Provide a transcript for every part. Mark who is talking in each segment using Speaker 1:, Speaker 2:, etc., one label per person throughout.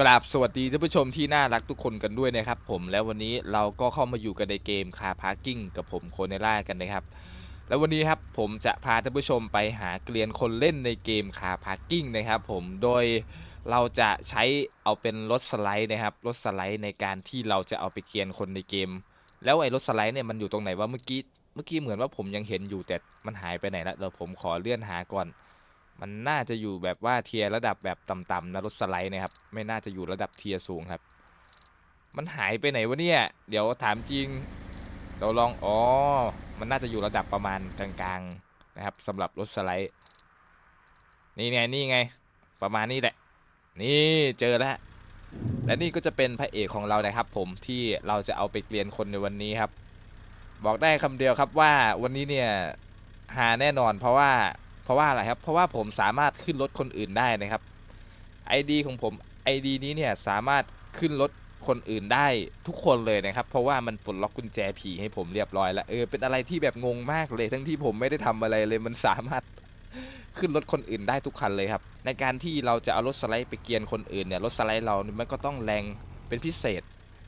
Speaker 1: กราบสวัสดีท่านผู้ชมที่น่ารักทุกคนกันด้วยนะครับผมแล้ววันนี้เราก็เข้ามาอยู่กันในเกมคาพาร์กิ้งกับผมโคเนล่ากันนะครับ แล้ววันนี้ครับผมจะพาท่านผู้ชมไปหาเกลียนคนเล่นในเกมคาพาร์กิ้งนะครับผมโดยเราจะใช้เอาเป็นรถสไลด์นะครับรถสไลด์ในการที่เราจะเอาไปเกลียนคนในเกม แล้วไอ้รถสไลด์เนี่ยมันอยู่ตรงไหนวะเมื่อกี้เมื่อกี้เหมือนว่าผมยังเห็นอยู่แต่มันหายไปไหนล้วเดี๋ยวผมขอเลื่อนหาก่อน มันน่าจะอยู่แบบว่าเทียร์ระดับแบบต่ำๆนะรถสไลด์นะครับ ไม่น่าจะอยู่ระดับเทียร์สูงครับ มันหายไปไหนวะเนี่ย เดี๋ยวถามจริง เราลอง อ๋อ มันน่าจะอยู่ระดับประมาณกลางๆนะครับสำหรับรถสไลด์ นี่ไงนี่ไง ประมาณนี้แหละ นี่เจอแล้ว และนี่ก็จะเป็นพระเอกของเรานะครับ ผมที่เราจะเอาไปเกลียนคนในวันนี้ครับ บอกได้คำเดียวครับว่าวันนี้เนี่ยหาแน่นอนเพราะว่า ราะว่าอะไรครับ เพราะว่าผมสามารถขึ้นรถคนอื่นได้นะครับ ID ของผม ID นี้เนี่ยสามารถขึ้นรถคนอื่นได้ทุกคนเลยนะครับ เพราะว่ามันปลดล็อกกุญแจผีให้ผมเรียบร้อยแล้วเออเป็นอะไรที่แบบงงมากเลย ทั้งที่ผมไม่ได้ทำอะไรเลยมันสามารถขึ้นรถคนอื่นได้ทุกคันเลยครับ ในการที่เราจะเอารถสไลด์ไปเกียนคนอื่นเนี่ยรถสไลด์เราเนี่ยมันก็ต้องแรงเป็นพิเศษ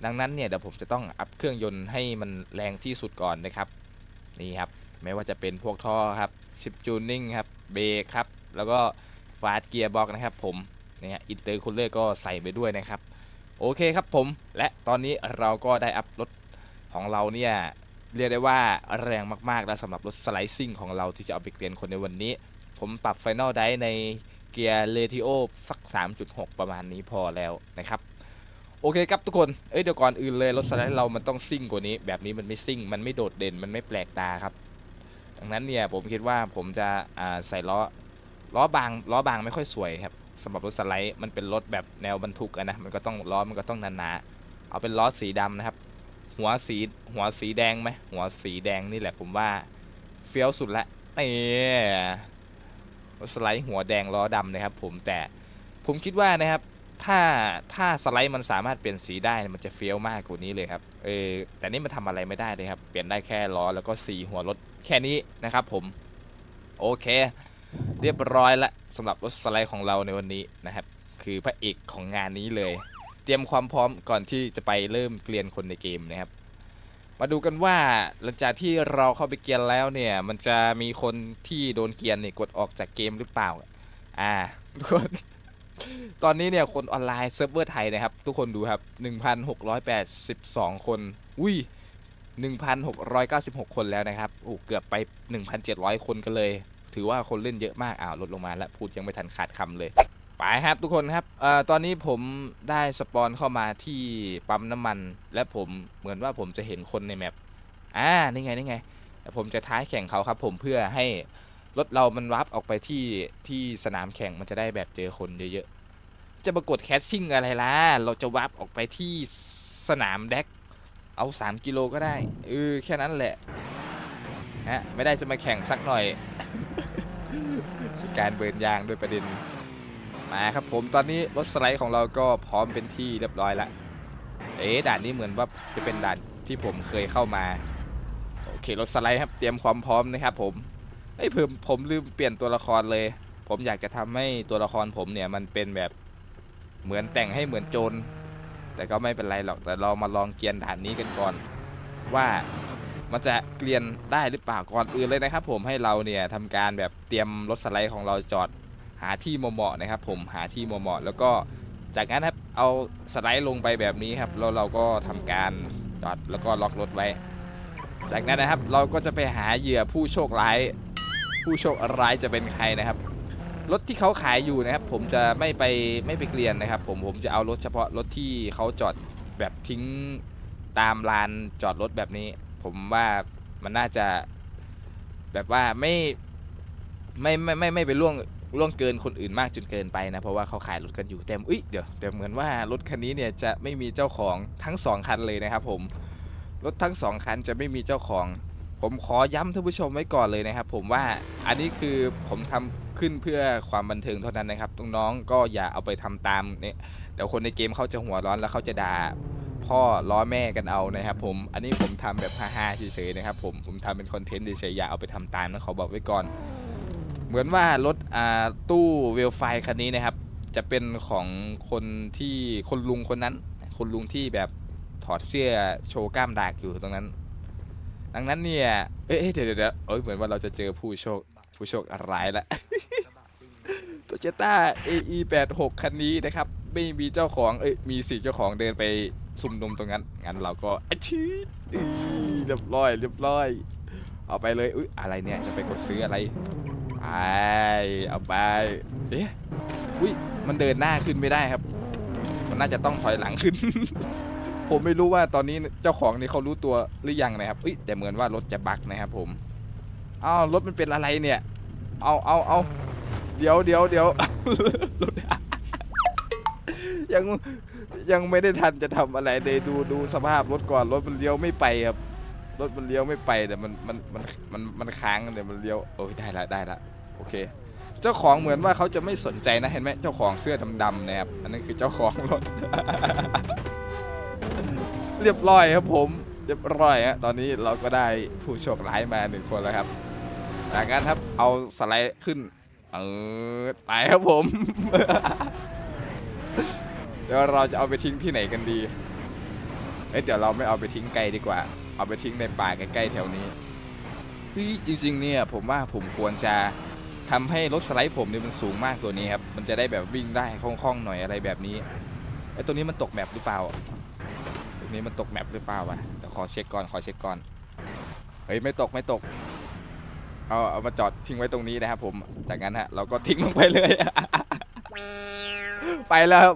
Speaker 1: ดังนั้นเนี่ยเดี๋ยวผมจะต้องอัพเครื่องยนต์ให้มันแรงที่สุดก่อนนะครับ นี่ครับ ไม่ว่าจะเป็นพวกท่อครับชิปจูนิ่งครับเบรกครับ แล้วก็ฟาสเกียร์บ็อกนะครับผมเนี่ยอินเตอร์คูลเลอร์ก็ใส่ไปด้วยนะครับ โอเคครับผม และตอนนี้เราก็ได้อัพรถของเราเนี่ยเรียกได้ว่าแรงมากๆ แล้วสำหรับรถสไลซิ่งของเราที่จะเอาไปเกลียนคนในวันนี้ ผมปรับไฟนลไดในเกียร์เลติโอสัก 3.6 ประมาณนี้พอแล้วนะครับ โอเคครับทุกคน เอ้ยเดี๋ยวก่อนอื่นเลยรถสไลด์เรามันต้องซิ่งกว่านี้ แบบนี้มันไม่ซิ่ง มันไม่โดดเด่น มันไม่แปลกตาครับ ดังนั้นเนี่ยผมคิดว่าผมจะใส่ล้อล้อบางล้อบางไม่ค่อยสวยครับสำหรับรถสไลด์มันเป็นรถแบบแนวบรรทุกนะมันก็ต้องล้อมันก็ต้องหนาๆเอาเป็นล้อสีดำนะครับ หัวสีหัวสีแดงไหมหัวสีแดงนี่แหละผมว่าเฟี้ยวสุดละนี่รถสไลด์หัวแดงล้อดำนะครับ ผมแต่ผมคิดว่านะครับ ถ้าถ้าสไลด์มันสามารถเปลี่ยนสีได้มันจะเฟี้ยวมากกว่านี้เลยครับเออแต่นี่มันทำอะไรไม่ได้เลยครับ เปลี่ยนได้แค่ล้อแล้วก็สีหัวรถแค่นี้นะครับผม โอเค เรียบร้อยละสำหรับรถสไลด์ของเราในวันนี้นะครับ คือพระเอกของงานนี้เลย เตรียมความพร้อมก่อนที่จะไปเริ่มเกลียนคนในเกมนะครับ มาดูกันว่าหลังจากที่เราเข้าไปเกลียนแล้วเนี่ย มันจะมีคนที่โดนเกลียนเนี่ยกดออกจากเกมหรือเปล่า อ่าทุกคน ตอนนี้เนี่ยคนออนไลน์เซิร์ฟเวอร์ไทยนะครับ ทุกคนดูครับ 1,682 คน อุ้ย 1,696 คนแล้วนะครับโอ้เกือบไป 1,700 คนกันเลย ถือว่าคนเล่นเยอะมากอ้าวลดลงมาแล้วพูดยังไม่ทันขาดคำเลย ไปครับทุกคนครับเอ่อตอนนี้ผมได้สปอนเข้ามาที่ปั๊มน้ำมัน และผมเหมือนว่าผมจะเห็นคนในแมปอ่านี่ไงนี่ไงผมจะท้ายแข่งเขาครับ ผมเพื่อให้ รถเรามันวับออกไปที่ที่สนามแข่งมันจะได้แบบเจอคนเยอะๆ จะปรากฏแคสซิ่งอะไรล่ะ เราจะวับออกไปที่สนามแดก เอา 3 กิโลก็ได้เออแค่นั้นแหละฮะไม่ได้จะมาแข่งสักหน่อย การเบิร์นยางด้วยประเด็น มาครับผมตอนนี้รถสไลด์ของเราก็พร้อมเป็นที่เรียบร้อยแล้ว เอ๊ด่านนี้เหมือนว่าจะเป็นด่านที่ผมเคยเข้ามา โอเครถสไลด์ครับเตรียมความพร้อมนะครับผม เอ้ยผมผมลืมเปลี่ยนตัวละครเลย ผมอยากจะทำให้ตัวละครผมเนี่ยมันเป็นแบบเหมือนแต่งให้เหมือนโจรแต่ก็ไม่เป็นไรหรอกแต่เรามาลองเกียนด่านนี้กันก่อน ว่ามันจะเกลียนได้หรือเปล่าก่อนอื่นเลยนะครับ ผมให้เราเนี่ยทำการแบบเตรียมรถสไลด์ของเราจอดหาที่เหมาะๆนะครับ ผมหาที่เหมาะๆแล้วก็จากนั้นครับเอาสไลด์ลงไปแบบนี้ครับแล้วเราก็ทำการจอดแล้วก็ล็อกรถไว้ จากนั้นนะครับเราก็จะไปหาเหยื่อผู้โชคร้าย ผู้โชคร้ายจะเป็นใครนะครับ รถที่เขาขายอยู่นะครับ ผมจะไม่ไปไม่ไปเกลียนนะครับ ผมผมจะเอารถเฉพาะรถที่เขาจอดแบบทิ้งตามลานจอดรถแบบนี้ ผมว่ามันน่าจะแบบว่าไม่ไม่ไม่ไม่ไม่ไปล่วงล่วงเกินคนอื่นมากจนเกินไปนะ เพราะว่าเขาขายรถกันอยู่แต่อุ้ยเดี๋ยวแต่เหมือนว่ารถคันนี้เนี่ยจะไม่มีเจ้าของทั้งสองคันเลยนะครับผมรถทั้งสองคันจะไม่มีเจ้าของ ผมขอย้ำท่านผู้ชมไว้ก่อนเลยนะครับ ผมว่าอันนี้คือผมทำขึ้นเพื่อความบันเทิงเท่านั้นนะครับน้องๆก็อย่าเอาไปทำตามเนี่ยเดี๋ยวคนในเกมเขาจะหัวร้อนแล้วเขาจะด่าพ่อล้อแม่กันเอานะครับผมอันนี้ผมทำแบบฮาๆเฉยๆนะครับผมผมทำเป็นคอนเทนต์เฉยๆอย่าเอาไปทำตามนะขอบอกไว้ก่อน เหมือนว่ารถอ่าตู้เวลไฟคันนี้นะครับ จะเป็นของคนที่คนลุงคนนั้น คนลุงที่แบบถอดเสื้อโชว์กล้ามดากอยู่ตรงนั้น ดังนั้นเนี่ยเอ๊ะเดี๋ยวเดี๋ยวเดี๋ยวเอ้ยเหมือนว่าเราจะเจอผู้โชคผู้โชคร้ายละโตโยต้า AE 8 6 คันนี้นะครับ ไม่มีเจ้าของเอ้ยมีสี่เจ้าของเดินไปซุ่มนุมตรงนั้น งั้นเราก็อะชีเรียบร้อยเรียบร้อย เอาไปเลยอุ้ยอะไรเนี่ยจะไปกดซื้ออะไรไปเอาไปเอ๊ะอุ้ยมันเดินหน้าขึ้นไม่ได้ครับ มันน่าจะต้องถอยหลังขึ้น ผมไม่รู้ว่าตอนนี้เจ้าของนี่เขารู้ตัวหรือยังนะครับอุ้ยแต่เหมือนว่ารถจะบักนะครับผมอ้าวรถมันเป็นอะไรเนี่ย เอาเอาเอาเดี๋ยวเดี๋ยวเดี๋ยวรถยังยังไม่ได้ทันจะทำอะไรเลยดูดูสภาพรถก่อนรถมันเลี้ยวไม่ไปครับรถมันเลี้ยวไม่ไปแต่มันมันมันมันมันค้างเดี๋ยวมันเลี้ยวโอ้ยได้ละได้ละโอเค เจ้าของเหมือนว่าเขาจะไม่สนใจนะเห็นไหมเจ้าของเสื้อดำๆนะครับอันนั้นคือเจ้าของรถ เรียบร้อยครับผม เรียบร้อยฮะตอนนี้เราก็ได้ผู้โชคร้ายมาหนึ่งคนแล้วครับจากนั้นครับเอาสไลด์ขึ้นเออไปครับผม เดี๋ยวเราจะเอาไปทิ้งที่ไหนกันดีเอ้ยเดี๋ยวเราไม่เอาไปทิ้งไกลดีกว่า เอาไปทิ้งในป่าใกล้ๆแถวนี้เฮ้ยจริง ๆ เนี่ยผมว่าผมควรจะทำให้รถสไลด์ผมเนี่ยมันสูงมากตัวนี้ครับ มันจะได้แบบวิ่งได้คล่องๆหน่อยอะไรแบบนี้ไอ้ตัวนี้มันตกแบบหรือเปล่า นี้มันตกแมปหรือเปล่าวะเดี๋ยวขอเช็คก่อนขอเช็คก่อนเฮ้ยไม่ตกไม่ตกเอาเอามาจอดทิ้งไว้ตรงนี้นะครับผมจากนั้นฮะเราก็ทิ้งลงไปเลย ไปแล้วครับ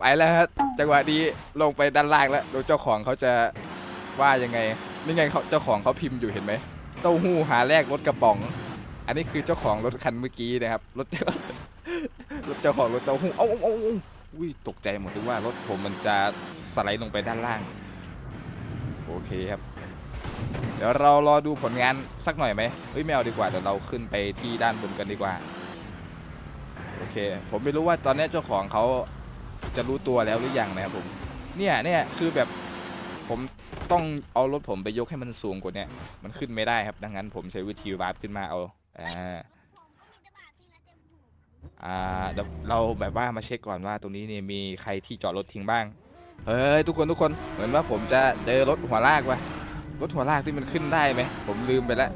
Speaker 1: ไปแล้วฮะจังหวะนี้ลงไปด้านล่างแล้วดูเจ้าของเขาจะว่ายังไงนี่ไงเขาเจ้าของเขาพิมพ์อยู่เห็นไหมเต้าหู้หาแลกรถกระป๋อง อันนี้คือเจ้าของรถคันเมื่อกี้นะครับรถรถเจ้าของรถเต้าหู้เอ้าเอ้าเอุ้ยตกใจหมดเลยว่ารถผมมันจะสไลด์ลงไปด้านล่าง โอเคครับ เดี๋ยวเรารอดูผลงานสักหน่อยไหมเฮ้ยไม่เอาดีกว่าเดี๋ยวเราขึ้นไปที่ด้านบนกันดีกว่า โอเค ผมไม่รู้ว่าตอนนี้เจ้าของเขาจะรู้ตัวแล้วหรือยังนะครับผม เนี่ยเนี่ยคือแบบผมต้องเอารถผมไปยกให้มันสูงกว่านี้มันขึ้นไม่ได้ครับ ดังนั้นผมใช้วิธีวาร์ปขึ้นมาเอาอ่า อ่าเดี๋ยวเราแบบว่ามาเช็คก่อนว่าตรงนี้เนี่ยมีใครที่จอดรถทิ้งบ้าง เฮ้ยทุกคนทุกคนเหมือนว่าผมจะเจอรถหัวลากวะรถหัวลากที่มันขึ้นได้ไหมผมลืมไปแล้ว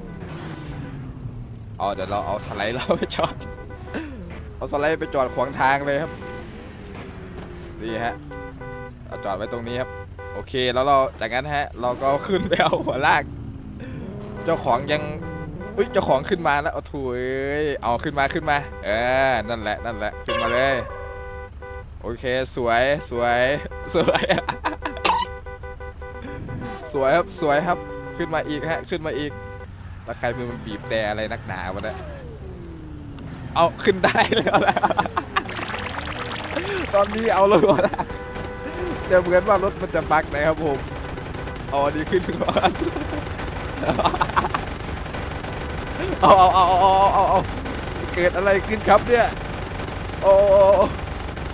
Speaker 1: อ๋อเดี๋ยวเราเอาสไลด์เราไปจอดเอาสไลด์ไปจอดขวางทางเลยครับนี่ฮะเอาจอดไว้ตรงนี้ครับโอเคแล้วเราจากนั้นฮะเราก็ขึ้นไปเอาหัวลาก เจ้าของยัง อุ้ยเจ้าของขึ้นมาแล้วเอาถุยเอาขึ้นมาขึ้นมา เออ นั่นแหละนั่นแหละขึ้นมาเลย โอเคสวยสวยสวย สวยครับสวยครับขึ้นมาอีกฮะขึ้นมาอีกตะใครมือมันบีบแต่อะไรนักหนาวะเนี่ยเอาขึ้นได้แล้วนะตอนนี้เอารถก่อนะแต่เหมือนว่ารถมันจะบักนะครับผมอาอันนี้ขึ้นก่อน เอาเอาเอาเอาเอาเอาเกิดอะไรขึ้นครับเนี่ยโอ้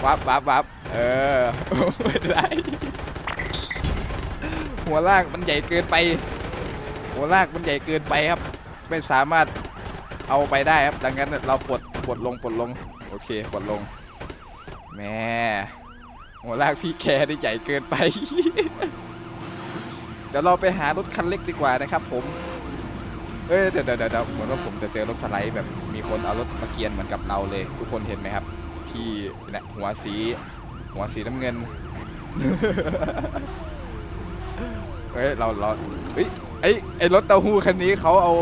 Speaker 1: วับวับวับเออไม่เป็นไรหัวลากมันใหญ่เกินไป หัวลากมันใหญ่เกินไปครับ ไม่สามารถเอาไปได้ครับ ดังนั้นเราปลดปลดลงปลดลง โอเคปลดลงแม่หัวลากพี่แคร์ได้ใหญ่เกินไป เดี๋ยวเราไปหารถคันเล็กดีกว่านะครับผม เอ้ยเดี๋ยวเดี๋ยวเดี๋ยวเหมือนว่าผมจะเจอรถสไลด์แบบมีคนเอารถมาเกียนเหมือนกับเราเลย ทุกคนเห็นไหมครับ ที่เนี่ยหัวสี หัวสีน้ำเงินเฮ้ยเราเราเฮ้ยไอไอรถเต้าหู้คันนี้เขาเอา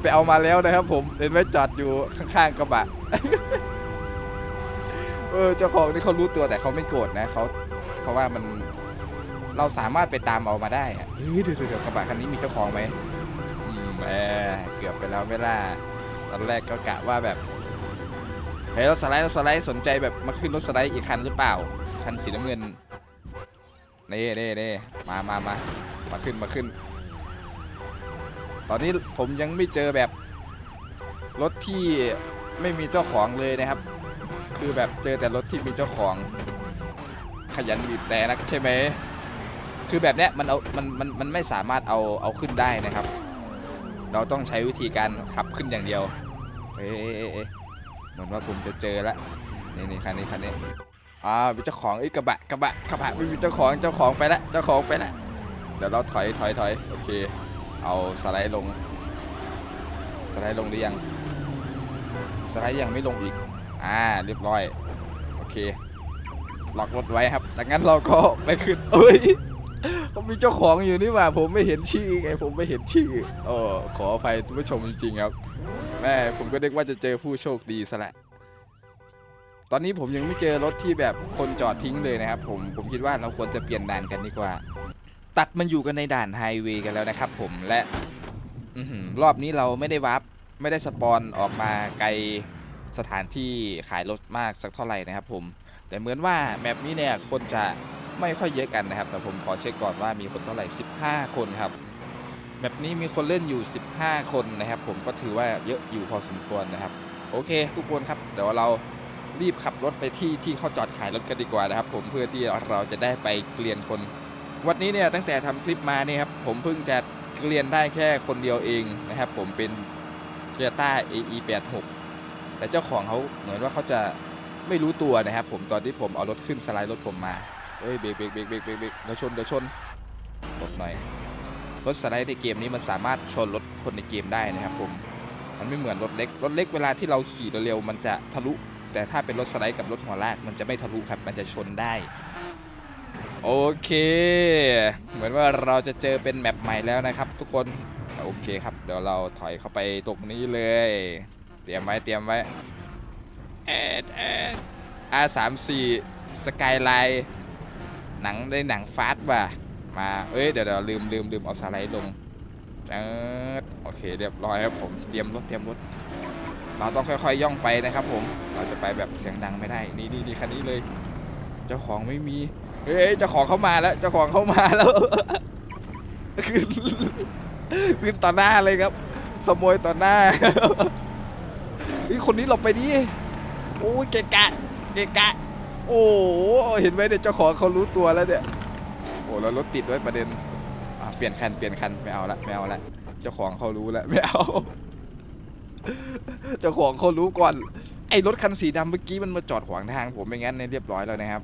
Speaker 1: ไปเอามาแล้วนะครับ ผมเห็นไหมจอดอยู่ข้างๆกระบะเออเจ้าของนี่เขารู้ตัวแต่เขาไม่โกรธนะเขาเพราะว่ามันเราสามารถไปตามเอามาได้อะเฮ้ยเดี๋ยวเดี๋ยวเดี๋ยวกระบะคันนี้มีเจ้าของไหม แหมเกือบไปแล้วไม่ล่ะตอนแรกก็กะว่าแบบเฮ้ยรถสไลด์รถสไลด์สนใจแบบมาขึ้นรถสไลด์อีกคันหรือเปล่า คันสีน้ำเงินนี่นี่นี่มามามามาขึ้นมาขึ้น ตอนนี้ผมยังไม่เจอแบบรถที่ไม่มีเจ้าของเลยนะครับ คือแบบเจอแต่รถที่มีเจ้าของ ขยันบีบแต่นักใช่ไหมคือแบบเนี้ยมันเอามันมันมันไม่สามารถเอาเอาขึ้นได้นะครับ เราต้องใช้วิธีการขับขึ้นอย่างเดียว เอ๊ะเอเหมือนว่าผมจะเจอแล้วจนี่นี่คันนี้คันนี้อ่ามีเจ้าของไอ้กระบะกระบะกระบะไม่มีเจ้าของเจ้าของไปละเจ้าของไปละเดี๋ยวเราถอยถอยถอยโอเค เอาสไลด์ลง สไลด์ลงหรือยัง สไลด์ยังไม่ลงอีก อ่าเรียบร้อย โอเค ล็อกรถไว้ครับแต่งั้นเราก็ไปขึ้นเอ้ย เขามีเจ้าของอยู่นี่หว่า ผมไม่เห็นชื่อไง ผมไม่เห็นชื่อโอ้ขออภัยทุกผู้ชมจริงๆครับ แม่ผมก็นึกว่าจะเจอผู้โชคดีซะแหละตอนนี้ผมยังไม่เจอรถที่แบบคนจอดทิ้งเลยนะครับ ผมผมคิดว่าเราควรจะเปลี่ยนด่านกันดีกว่า ตัดมันอยู่กันในด่านไฮเวย์กันแล้วนะครับผมและอรอบนี้เราไม่ได้วาร์ปไม่ได้สปอนออกมาไกลสถานที่ขายรถมากสักเท่าไหร่นะครับผม แต่เหมือนว่าแมปนี้เนี่ยคนจะ ไม่ค่อยเยอะกันนะครับ แต่ผมขอเช็คก่อนว่ามีคนเท่าไหร่ 15 คนครับแบบนี้มีคนเล่นอยู่ 15 คนนะครับ ผมก็ถือว่าเยอะอยู่พอสมควรนะครับ โอเค ทุกคนครับเดี๋ยวเรารีบขับรถไปที่ที่เขาจอดขายรถกันดีกว่านะครับ ผมเพื่อที่เราจะได้ไปเกลียนคน วันนี้เนี่ยตั้งแต่ทำคลิปมาเนี่ยครับผมเพิ่งจะเกลียนได้แค่คนเดียวเองนะครับ ผมเป็น Toyota AE86 แต่เจ้าของเขาเหมือนว่าเขาจะไม่รู้ตัวนะครับ ผมตอนที่ผมเอารถขึ้นสไลด์รถผมมา เอ้ยเบรกเบรกเบรกเบรกเบรกเบรกเดี๋ยวชนเดี๋ยวชนหลบหน่อยรถสไลด์ในเกมนี้มันสามารถชนรถคนในเกมได้นะครับผมมันไม่เหมือนรถเล็กรถเล็กเวลาที่เราขี่เร็วๆมันจะทะลุ แต่ถ้าเป็นรถสไลด์กับรถหัวลากมันจะไม่ทะลุครับมันจะชนได้โอเค เหมือนว่าเราจะเจอเป็นแมปใหม่แล้วนะครับ ทุกคนโอเคครับ เดี๋ยวเราถอยเข้าไปตรงนี้เลย เตรียมไว้เตรียมไว้แอดแอด R34 สกายไลน์ หนังได้หนังฟาสต์ว่ะมาเอ้ยเดี๋ยวเดี๋ยวลืมลืมลืมเอาสไลด์ลงเจิดโอเคเรียบร้อยครับผมเตรียมรถเตรียมรถเราต้องค่อยๆย่องไปนะครับ ผมเราจะไปแบบเสียงดังไม่ได้นี่นี่นี่คันนี้เลย เจ้าของไม่มีเฮ้ยเจ้าของเข้ามาแล้ว เจ้าของเข้ามาแล้วขึ้นขึ้นต่อหน้าเลยครับขโมยต่อหน้าเฮ้ยคนนี้หลบไปดิโอ้ยเกะกะเกะกะ โอ้โหเห็นไหมเนี่ยเจ้าของเขารู้ตัวแล้วเนี่ยโอ้แล้วรถติดด้วยประเด็นอะเปลี่ยนคันเปลี่ยนคันไม่เอาละไม่เอาละเจ้าของเขารู้แล้วไม่เอาเจ้าของเขารู้ก่อน ไอ้รถคันสีดำเมื่อกี้มันมาจอดขวางทางผมไม่งั้นเนี่ยเรียบร้อยแล้วนะครับ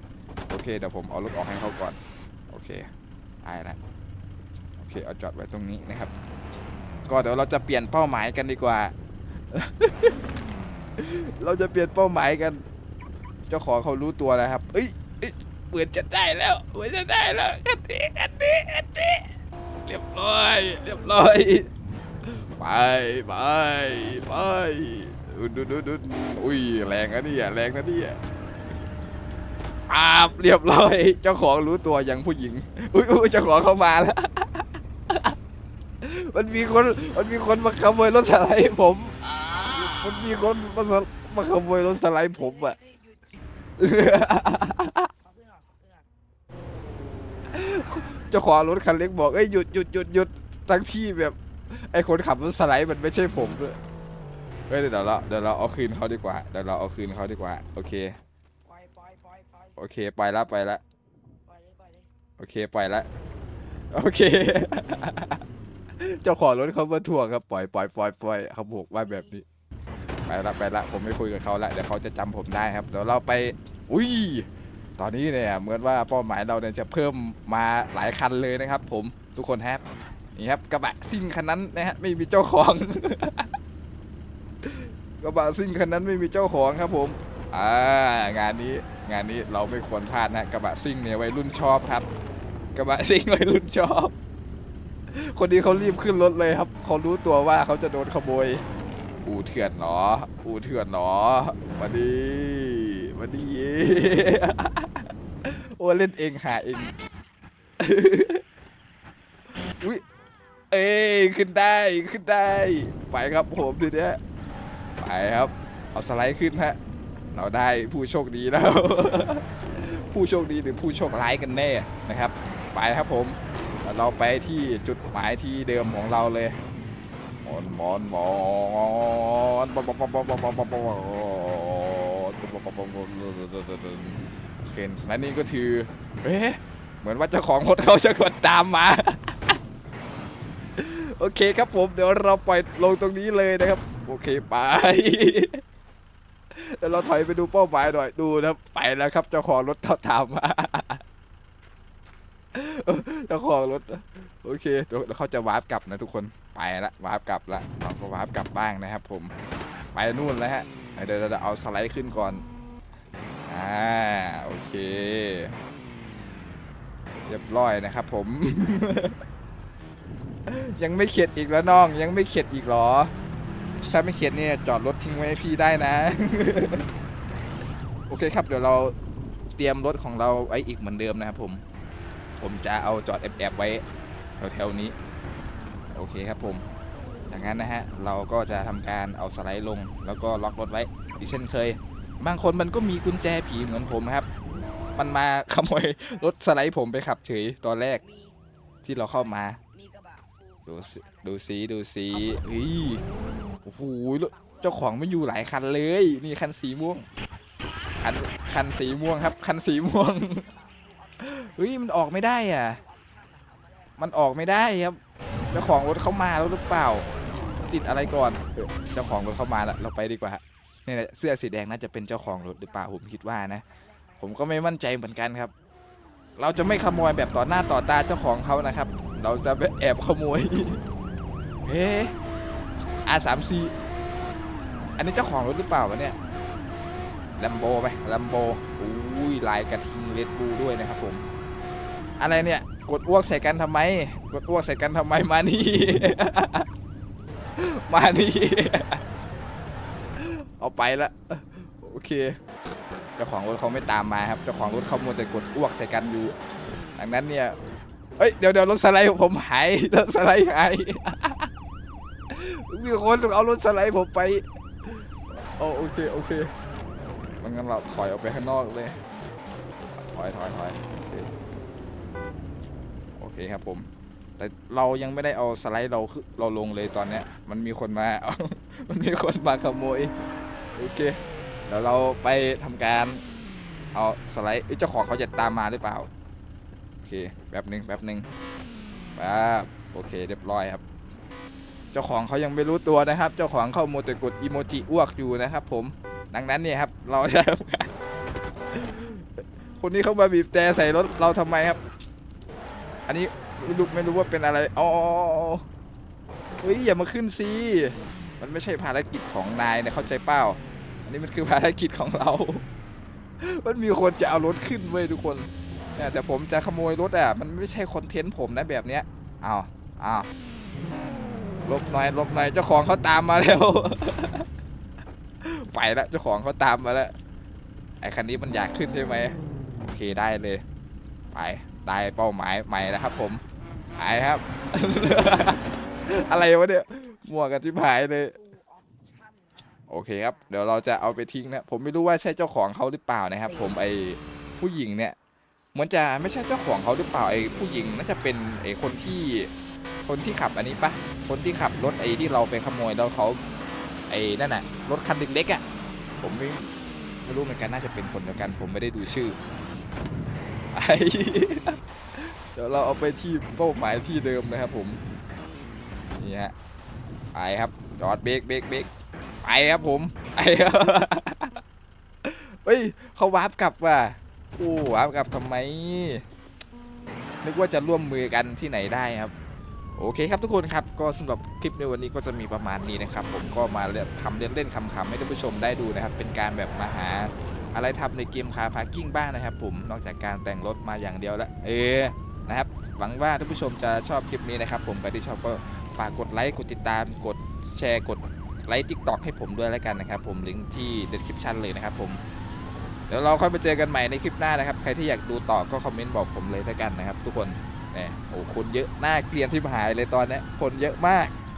Speaker 1: โอเคเดี๋ยวผมเอารถออกให้เขาก่อน โอเคได้แล้วโอเคเอาจอดไว้ตรงนี้นะครับ ก็เดี๋ยวเราจะเปลี่ยนเป้าหมายกันดีกว่า เราจะเปลี่ยนเป้าหมายกัน เจ้าของเขารู้ตัวแล้วครับ เอ้ยเอ้ยเหมือนจะได้แล้วเหมือนจะได้แล้วอันนี้อันนี้อันนี้เรียบร้อย เรียบร้อย ไปไปไปดูดูดูอุ้ยแรงนะเนี่ยแรงนะเนี่ยอาบเรียบร้อย เจ้าของรู้ตัวอยังผู้หญิง อุ้ยเจ้าของเข้ามาแล้ว มันมีคน มันมีคนมาขโมยรถสไลด์ผม มันมีคนมามาขโมยรถสไลด์ผมอะ เจ้าของรถคันเล็กบอกเอ้ยหยุดหยุดหยุดหยุดทั้งที่แบบ ไอ้คนขับรถสไลด์มันไม่ใช่ผมด้วยเฮ้ยเดี๋ยวเราเดี๋ยวเราเอาคืนเขาดีกว่าเดี๋ยวเราเอาคืนเขาดีกว่า โอเค
Speaker 2: ปล่อยปล่อยปล่อยปล่อย
Speaker 1: โอเคไปละไปละ
Speaker 2: ปล่อยเลยปล่อยเลย
Speaker 1: โอเคไปละโอเค เจ้าของรถเขามาทวงครับปล่อยปล่อยปล่อยปล่อยเขาบอกว่าแบบนี้ ไปละไปละผมไม่คุยกับเขาละเดี๋ยวเขาจะจำผมได้ครับเดี๋ยวเราไป อุ้ยตอนนี้เนี่ยเหมือนว่าเป้าหมายเราเนี่ยจะเพิ่มมาหลายคันเลยนะครับ ผมทุกคนแฮปนี่ครับกระบะซิ่งคันนั้นนะฮะไม่มีเจ้าของ กระบะซิ่งคันนั้นไม่มีเจ้าของครับผมอ่างานนี้งานนี้เราไม่ควรพลาดนะกระบะซิ่งเนี่ยวัยรุ่นชอบครับ กระบะซิ่งวัยรุ่นชอบ คนนี้เขารีบขึ้นรถเลยครับเขารู้ตัวว่าเขาจะโดนขโมย อูเถื่อนเนาะอูเถื่อนเนาะมาดีมาดีโอ้เล่นเองหาเอง อุ้ยเอ้ยขึ้นได้ขึ้นได้ ไปครับผมทีเนี้ยไปครับ เอาสไลด์ขึ้นฮะ เราได้ผู้โชคดีแล้ว ผู้โชคดีหรือผู้โชคร้ายกันแน่นะครับ ไปครับผม เราไปที่จุดหมายที่เดิมของเราเลย อนมอนมอนบอบบอบบอบบอบบอบบอเคนและนี่ก็คือเอ๊ะเหมือนว่าเจ้าของรถเขาจะกดตามมา โอเคครับผมเดี๋ยวเราปล่อยลงตรงนี้เลยนะครับ โอเคไปเดี๋ยวเราถอยไปดูเป้าหมายหน่อยดูนะไปแล้วครับเจ้าของรถเขาตามมาเจ้าของรถ โอเคเดี๋ยวเขาจะวาร์ปกลับนะทุกคน ไปละวาร์ปกลับละเราก็วาร์ปกลับบ้างนะครับ ผมไปนู่นแล้วฮะเดี๋ยวเดี๋ยวเอาสไลด์ขึ้นก่อนอ่าโอเคเรียบร้อยนะครับผม ยังไม่เข็ดอีกแล้วน้อง ยังไม่เข็ดอีกหรอ ถ้าไม่เข็ดเนี่ยจอดรถทิ้งไว้ให้พี่ได้นะ โอเคครับเดี๋ยวเราเตรียมรถของเราไว้อีกเหมือนเดิมนะครับผม ผมจะเอาจอดแอบๆไว้แถวๆนี้ โอเคครับผมจากนั้นนะฮะเราก็จะทำการเอาสไลด์ลง แล้วก็ล็อกรถไว้อีกเช่นเคย บางคนมันก็มีกุญแจผีเหมือนผมครับ มันมาขโมยรถสไลด์ผมไปขับเฉยตอนแรกที่เราเข้ามา ดูสิดูสีดูสีเฮ้ยโอ้โหเจ้าของไม่อยู่หลายคันเลย นี่คันสีม่วงคันคันสีม่วงครับ คันสีม่วงเฮ้ยมันออกไม่ได้อะ มันออกไม่ได้ครับ เจ้าของรถเข้ามาแล้วหรือเปล่า ติดอะไรก่อนเจ้าของรถเข้ามาแล้วเราไปดีกว่าเนี่ยเสื้อสีแดงน่าจะเป็นเจ้าของรถหรือเปล่าผมคิดว่านะ ผมก็ไม่มั่นใจเหมือนกันครับ เราจะไม่ขโมยแบบต่อหน้าต่อตาเจ้าของเขานะครับ เราจะไปแอบขโมยเอ๊ะ R3C อันนี้เจ้าของรถหรือเปล่าวะเนี่ยลัมโบไปลัมโบอุ้ยลายกระทิงเลดบูด้วยนะครับผม อะไรเนี่ย กดอ้วกใส่กันทำไม กดอ้วกใส่กันทำไมมานี่ มานี่ เอาไปละโอเค เจ้าของรถเขาไม่ตามมาครับ เจ้าของรถเขามัวแต่กดอ้วกใส่กันอยู่ดังนั้นเนี่ยเฮ้ย เดี๋ยวเดี๋ยวรถสไลด์ผมหาย รถสไลด์หาย มีคนเอารถสไลด์ผมไปโอโอเค โอเคมันงั้นเราถอยออกไปข้างนอกเลย ถอยถอยถอย เคโอเคครับผม แต่เรายังไม่ได้เอาสไลด์เราเราลงเลยตอนเนี้ย มันมีคนมา มันมีคนมาขโมย โอเค เดี๋ยวเราไปทำการเอาสไลด์เจ้าของเขาจะตามมาหรือเปล่า โอเคแป๊บหนึ่งแป๊บหนึ่งป๊บโอเคเรียบร้อยครับ เจ้าของเขายังไม่รู้ตัวนะครับ เจ้าของเข้าโมแต่กดอีโมจิอ้วกอยู่นะครับ ผม ดังนั้นเนี่ยครับ เราจะทำการคนนี้เข้ามาบีบแต่ใส่รถเราทำไมครับ อันนี้ไม่รู้ไม่รู้ว่าเป็นอะไรอ๋อเฮ้ยอย่ามาขึ้นสิมันไม่ใช่ภารกิจของนายนะเข้าใจเปล่าอันนี้มันคือภารกิจของเรา มันมีคนจะเอารถขึ้นเว้ยทุกคนเนี่ยแต่ผมจะขโมยรถอะมันไม่ใช่คอนเทนต์ผมนะแบบเนี้ยอ้าวอ้าวลบหน่อยลบหน่อยเจ้าของเขาตามมาแล้ว ไปแล้วเจ้าของเขาตามมาแล้วไอ้คันนี้มันอยากขึ้นใช่ไหมโอเคได้เลย ไป ได้เป้าหมายใหม่แล้วครับ ผมไปครับ อะไรวะเนี่ยมั่วกันที่หายเลยโอเคครับ เดี๋ยวเราจะเอาไปทิ้งนะ ผมไม่รู้ว่าใช่เจ้าของเขาหรือเปล่านะครับ ผมไอผู้หญิงเนี่ยเหมือนจะไม่ใช่เจ้าของเขาหรือเปล่าไอผู้หญิงน่าจะเป็นไอคนที่คนที่ขับอันนี้ปะคนที่ขับรถไอที่เราไปขโมยแล้วเขาไอนั่นน่ะรถคันเล็กๆอะผมไม่ไม่รู้เหมือนกันน่าจะเป็นคนเดียวกัน ผมไม่ได้ดูชื่อ ไอเดี๋ยวเราเอาไปที่เป้าหมายที่เดิมนะครับผม นี่ฮะ ไปครับ จอดเบรกเบรกเบรกไปครับผมไปเฮ้ยเขาวาร์ปกลับว่ะโอ้วาร์ปกลับทำไม นึกว่าจะร่วมมือกันที่ไหนได้ครับโอเคครับทุกคนครับก็สำหรับคลิปในวันนี้ก็จะมีประมาณนี้นะครับ ผมก็มาเล่นทำเล่นๆคำๆให้ท่านผู้ชมได้ดูนะครับ เป็นการแบบมาหา อะไรทำในเกมคาพาร์กิ้งบ้างนะครับผมนอกจากการแต่งรถมาอย่างเดียวแล้วเออนะครับหวังว่าท่านผู้ชมจะชอบคลิปนี้นะครับผมใครที่ชอบก็ฝากกดไลค์กดติดตามกดแชร์กดไลค์ทิกตอกให้ผมด้วยแล้วกันนะครับผมลิงก์ที่ description เลยนะครับผมเดี๋ยวเราค่อยไปเจอกันใหม่ในคลิปหน้านะครับ ใครที่อยากดูต่อก็คอมเมนต์บอกผมเลยแล้วกันนะครับ ทุกคนเนี่ยโอ้คนเยอะหน้าเกลียนที่หายเลยตอนนี้คนเยอะมาก